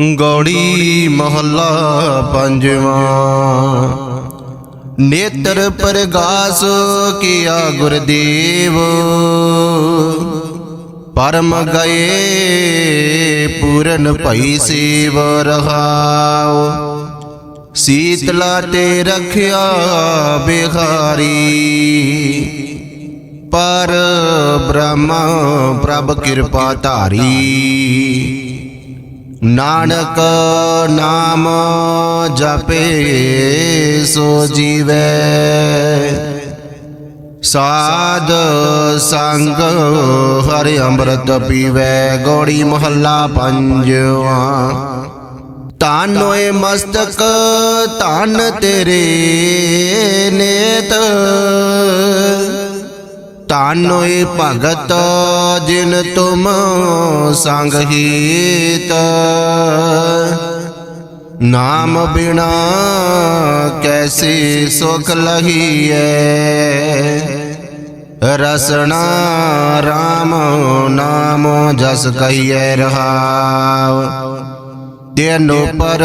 ਗੌੜੀ ਮਹੱਲਾ ਪੰਜਵਾਂ। ਨੇਤਰ ਪ੍ਰਗਾਸ ਕੀਆ ਗੁਰਦੇਵ। ਪਰਮ ਗਏ ਪੂਰਨ ਭਈ ਸੇਵ ਰਹਾਉ। ਸੀਤਲਾ ਤੇ ਰਖਿਆ ਬਿਹਾਰੀ। ਪਰ ਬ੍ਰਹਮ ਪ੍ਰਭ ਕਿਰਪਾ ਧਾਰੀ। ਨਾਨਕ ਨਾਮ ਜਪੇ ਸੋ ਜੀਵੈ। ਸਾਧ ਸੰਗ ਹਰਿ ਅੰਮ੍ਰਿਤ ਪੀਵੈ, ਗੋੜੀ ਮਹੱਲਾ ਪੰਜਵਾ। ਧੰਨ ਹੋਏ ਮਸਤਕ, ਧੰਨ ਤੇਰੇ ਨੇਤ। ਧੰਨ ਭਗਤ, ਜਿਨ ਤੁਮ ਸੰਗ ਹੀਤ। ਨਾਮ ਬਿਨਾ ਕੈਸੇ ਸੁਖ ਲਹੀਐ। ਰਸਨਾ RAM ਨਾਮ ਜਸ ਕਹੀਐ ਰਹਾਉ। ਤੈਨੂੰ ਪਰ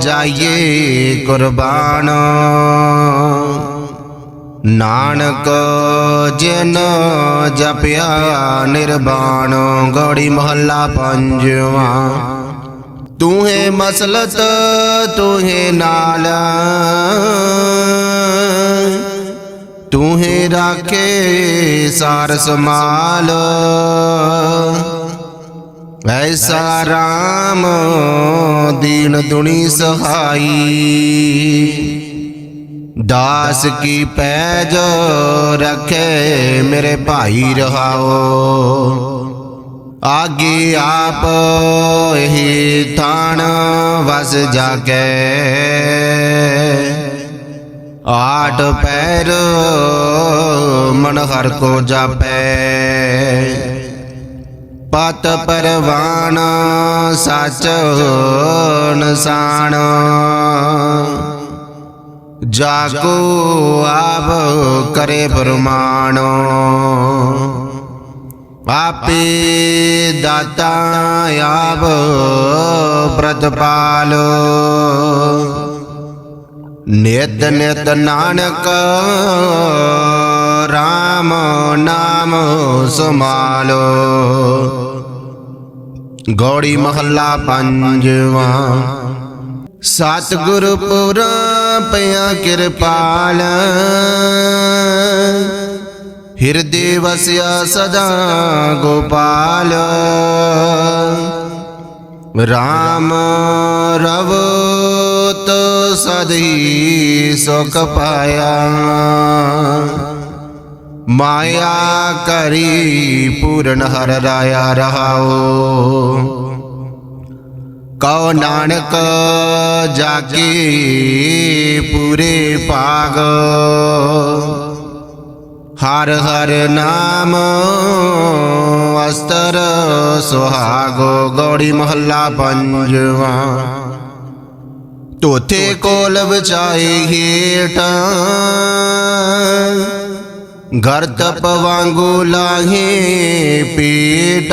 ਜਾਈਏ ਕੁਰਬਾਨ। ਨਾਨਕ ਜਿਨ ਜਪਿਆ ਨਿਰਵਾਣ ਗੌੜੀ ਮਹੱਲਾ ਪੰਜਵਾ। ਤੂੰ ਹੈ ਮਸਲਤ ਤੂੰ ਹੈ ਨਾਲ। ਤੂੰ ਹੈ ਰਾਖੇ ਸਾਰ ਸਮਾਲ ਐਸਾ ਰਾਮ ਦੀਨ ਦੁਨੀ ਸਹਾਈ। ਦਾਸ ਕੀ ਪੈਜ ਰਖੇ ਮੇਰੇ ਭਾਈ ਰਹਾਓ। ਆਗੇ ਆਪ ਹੀ ਥਾਣ ਵਸ ਜਾਕੇ। ਆਠ ਪੈਰ ਮਨ ਹਰ ਕੋ ਜਾਪੈ। ਪਤ ਪਰਵਾਨ ਸਚ ਨਸਾਨ ਜਾਗੋ ਆਪ ਕਰੇ ਫਰਮਾਨ ਆਪੇ ਦਾਤਾ ਆਪ ਪ੍ਰਤਪਾਲ। ਨਿਤ ਨਿਤ ਨਾਨਕ RAM ਨਾਮ ਸੁਮਾਲੋ ਗੌੜੀ ਮਹੱਲਾ ਪੰਜਵਾ। ਸਤਿਗੁਰ ਪੁਰਾ ਪਿਆ ਕਿਰਪਾਲ। ਹਿਰਦੇ ਵਸਿਆ ਸਦਾ ਗੋਪਾਲ। RAM ਰਵਤ ਸਦੀ ਸੁਖ ਪਾਇਆ। ਮਾਇਆ ਕਰੀ ਪੂਰਨ ਹਰ ਰਾਇਆ ਰਹਾਓ। ਕਉ ਨਾਨਕ ਜਾਗੇ ਪੂਰੇ ਪਾਗ ਹਰ ਹਰ ਨਾਮ ਅਸਤਰ ਸੁਹਾਗੋ ਗੌੜੀ ਮਹੱਲਾ ਪੰਜਵਾ। ਤੋਥੇ ਕੋਲ ਵਿਚਾਏ ਹੀਟ ਘਰ ਤਪ ਵਾਂਗੂ ਲਾਹੇ ਪੀਟ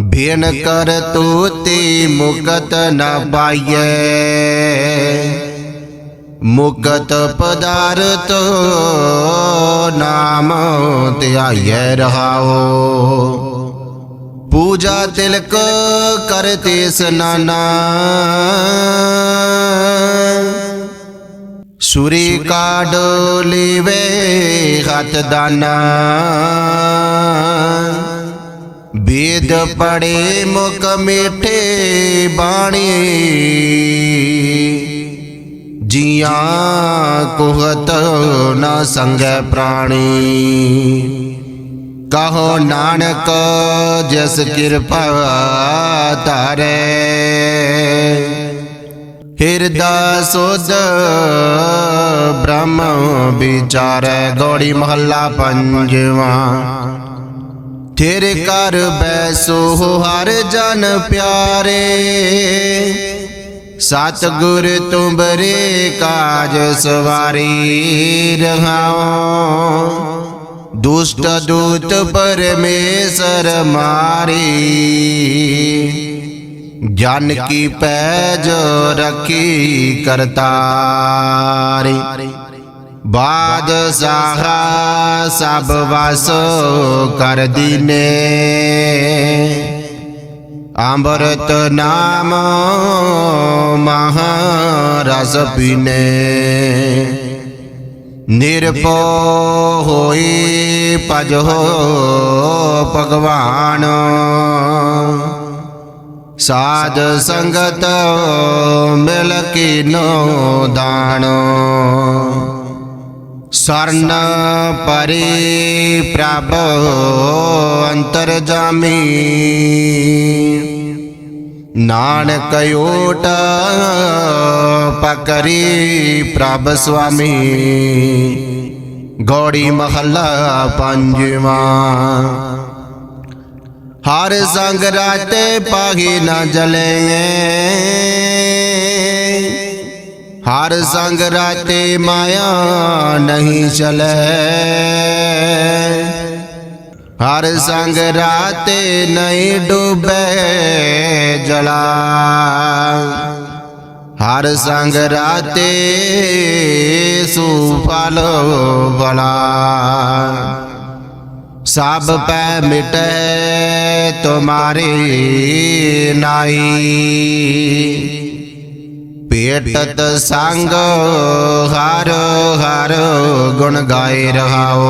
ਬੇਨ ਕਰ ਤੋਤੇ ਮੁਕਤ ਨ ਪਾਈਐ। ਮੁਕਤ ਪਦਾਰਥ ਨਾਮ ਧਿਆਈਐ ਰਹਾਓ। ਪੂਜਾ ਤਿਲਕ ਕਰਤੇ ਸਨਾਨਾ। ਸੁਰੀ ਕਾਢ ਲੀਵੇ ਹੱਥ ਦਾਨਾ। ਵੇਦ ਪੜੇ ਮੁਖ ਮਿਠੇ ਬਾਣੀ। ਜੀਆਂ ਕੁਹਤ ਨਾ ਸੰਗੈ ਪ੍ਰਾਣੀ। ਕਹੋ ਨਾਨਕ ਜਿਸ ਕਿਰਪਾ ਧਾਰੇ। ਹਿਰਦਾ ਸੁਧ ਬ੍ਰਹਮ ਵਿਚਾਰੈ। ਗੋੜੀ ਮਹੱਲਾ ਪੰਜਵਾ। ਤੇਰੇ ਘਰ ਬੈਸੋ ਹਰ ਜਨ ਪਿਆਰੇ। ਸਤਿਗੁਰ ਤੁਮਰੇ ਕਾਜ ਸਵਾਰੀ ਰਹਾਓ ਦੁਸ਼ਟ ਦੂਤ ਪਰਮੇਸ਼ਰ ਮਾਰੀ। ਜਨ ਕੀ ਪੈਜ ਰਖੀ ਕਰਤਾਰੇ। ਬਾਦਸ਼ਾਹ ਸਭ ਵਸ ਕਰ ਦੀਨੇ। ਅੰਮ੍ਰਿਤ ਨਾਮ ਮਹਾਰਸ ਪੀਨੇ। ਨਿਰਪੋ ਹੋਈ ਭਜੋ ਭਗਵਾਨ। ਸਾਧ ਸੰਗਤ ਮਿਲ ਕੇ ਨੋ ਦਾਨ। ਸਰਨ ਪਰੇ ਪ੍ਰਭ ਅੰਤਰ ਜਾਮੀ। ਨਾਨਕ ਓਟ ਪਕਰੀ ਪ੍ਰਭ ਸੁਆਮੀ। ਗੋੜੀ ਮਹੱਲਾ ਪੰਜਵਾ। ਹਰ ਸੰਗ ਰਾਤੇ ਪਾਹੀ ਨਾ ਜਲੇ ਹਰ ਸੰਗ ਰਾਤੇ ਮਾਇਆ ਨਹੀਂ ਚਲੇ। ਹਰ ਸੰਗ ਰਾਤੇ ਨਹੀਂ ਡੁੱਬੇ ਜਲਾ। ਹਰ ਸੰਗ ਰਾਤੇ ਸੁਫਲ ਬਲਾ। ਸਭ ਪੈ ਮਿਟੈ ਤੁਮਾਰੇ ਨਾਈ ਪੇਟਤ ਸੰਗ ਹਰ ਹਰ ਗੁਣ ਗਾਏ ਰਹਾਓ।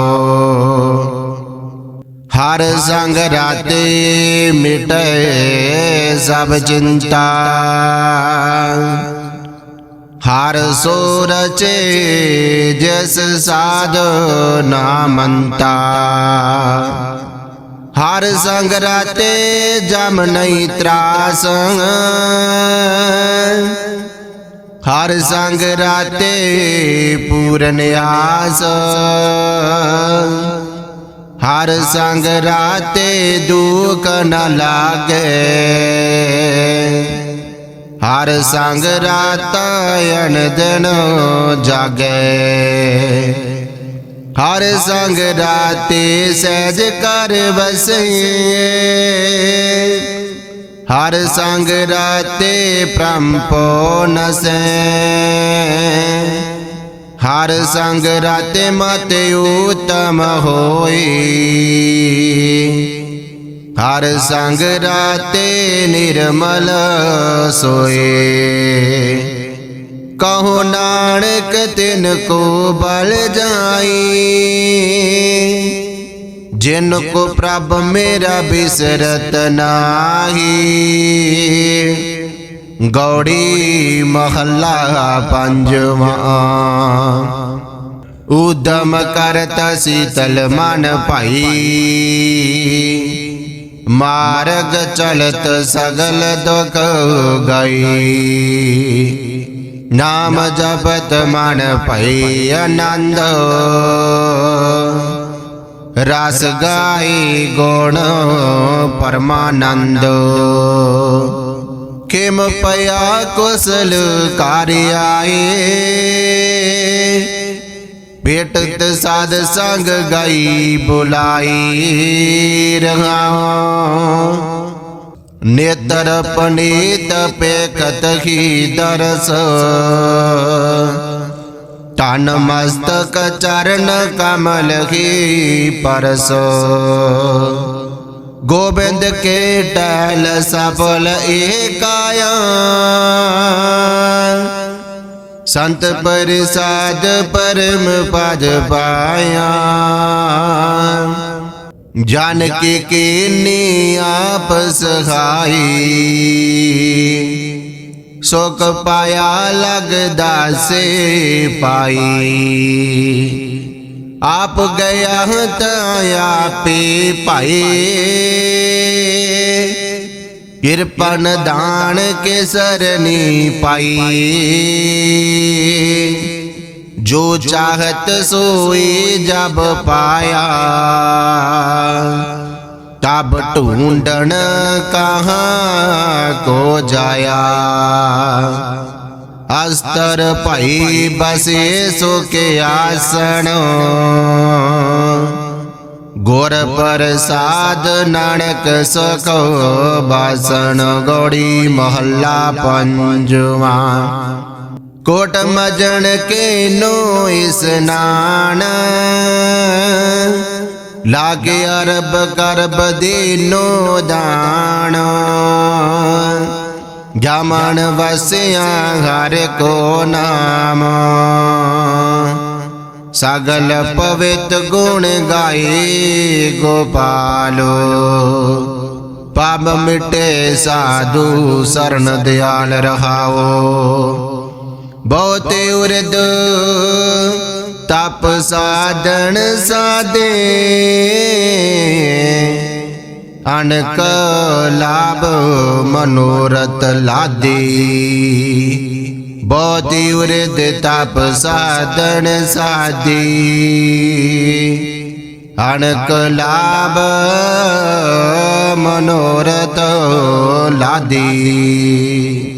ਹਰ ਸੰਗ ਰਾਤੇ ਮਿਟੈ ਸਭ ਚਿੰਤਾ। ਹਰ ਸੋ ਰਚੇ ਜਿਸ ਸਾਧ ਨਾਮੰਤਾ ਹਰ ਸੰਗ ਰਾਤੇ ਜਮ ਨਹੀਂ ਤਰਾਸ। ਹਰ ਸੰਗ ਰਾਤੇ ਪੂਰਨ ਆਸ। ਹਰ ਸੰਗ ਰਾਤੇ ਦੁਖ ਨ ਲਾਗੇ। ਹਰ ਸੰਗ ਰਾਤ ਅਨ ਦਿਨ ਜਾਗੇ। ਹਰ ਸੰਗ ਰਾਤੇ ਸਹਿਜ ਕਰ ਵਸੇ ਹਰ ਸੰਗ ਰਾਤੇ ਪ੍ਰੰਪੋ ਨਸੈ। ਹਰ ਸੰਗ ਰਾਤੇ ਮਤ ਉਤਮ ਹੋਈ। ਹਰ ਸੰਗ ਰਾਤੇ ਨਿਰਮਲ ਸੋਏ। ਕਹੋ ਨਾਨਕ ਤਿਨ ਕੋ ਬਲ ਜਾਈ। ਜਿਨ ਕੋ ਪ੍ਰਭ ਮੇਰਾ ਬਿਸਰਤ ਨਾਹੀ। ਗੌੜੀ ਮਹੱਲਾ ਪੰਜਵਾ। ਉਦਮ ਕਰਤ ਸੀਤਲ ਮਨ ਭਾਈ। ਮਾਰਗ ਚਲਤ ਸਗਲ ਦੁਖ ਗਈ। ਨਾਮ ਜਪਤ ਮਨ ਭਈ ਆਨੰਦ। ਰਸ ਗਾਈ ਗੁਣ ਪਰਮਾਨੰਦ। ਕਿਮ ਪਿਆ ਕੁਸਲ ਕਾਰਿ ਆਏ। ਭੇਟਤ ਸਾਧ ਸੰਗ ਗਈ ਬੁਲਾਈ ਰਹਾ ਨੇਤਰ ਪਨੀਤ ਪੇਖਤ ਹੀ ਦਰਸ। ਤਨ ਮਸਤਕ ਚਰਨ ਕਮਲ ਹੀ ਪਰਸੋ। ਗੋਬਿੰਦ ਕੇ ਟਹਿਲ ਸਫਲ ਏਕਾਇਆ ਸੰਤ ਪਰਿਸਾਦ ਪਰਮ ਪਦ ਪਾਇਆ। ਜਨ ਕੇ ਕੀਨੀ ਆਪ ਸਹਾਈ। ਸੁਖ ਪਾਇਆ ਲਗਦਾ ਸੇ ਪਾਈ। ਆਪ ਗਿਆ ਤਾਂ ਆਪੇ ਭਾਈ। ਕਿਰਪਨ ਦਾਨ ਕੇ ਸਰਨੀ ਪਾਈ। ਜੋ ਚਾਹਤ ਸੋਈ ਜਬ ਪਾਇਆ। ਤਬ ਢੂੰਡਣ ਕਹਾਂ ਕੋ ਜਾਇਆ? ਅਸਤਰ ਭਈ ਬਸੇ ਸੋ ਕੇ ਆਸਣ। ਗੁਰ ਪ੍ਰਸਾਦ ਨਾਨਕ ਸਖੋ ਬਾਸਣ। ਗੋੜੀ ਮਹੱਲਾ ਪੰਜਵਾ। ਕੋਟ ਮਜਣ ਕੇ ਨੋ ਇਸਨਾਨ ਲਾਗੇ ਅਰਬ ਕਰਬ ਦੀਨੋ ਦਾਣ ਜਾਮਣ ਵਸਿਆ ਹਰ ਕੋ ਨਾਮ। ਸਗਲ ਪਵਿੱਤ ਗੁਣ ਗਾਏ ਗੋਪਾਲੋ। ਪਾਪ ਮਿਟੇ ਸਾਧੂ ਸਰਨ ਦਿਆਲ ਰਹਾਓ। ਬਹੁਤੇ ਉਰਦ ਤਪ ਸਾਧਨ ਸਾਦੇ ਅਨਕ ਲਾਭ ਮਨੋਰਥ ਲਾਦੀ। ਬਹੁਤੀ ਉਰਦ ਤਪ ਸਾਧਨ ਸਾਦੀ ਅਨਕ ਲਾਭ ਮਨੋਰਥ ਲਾਦੀ।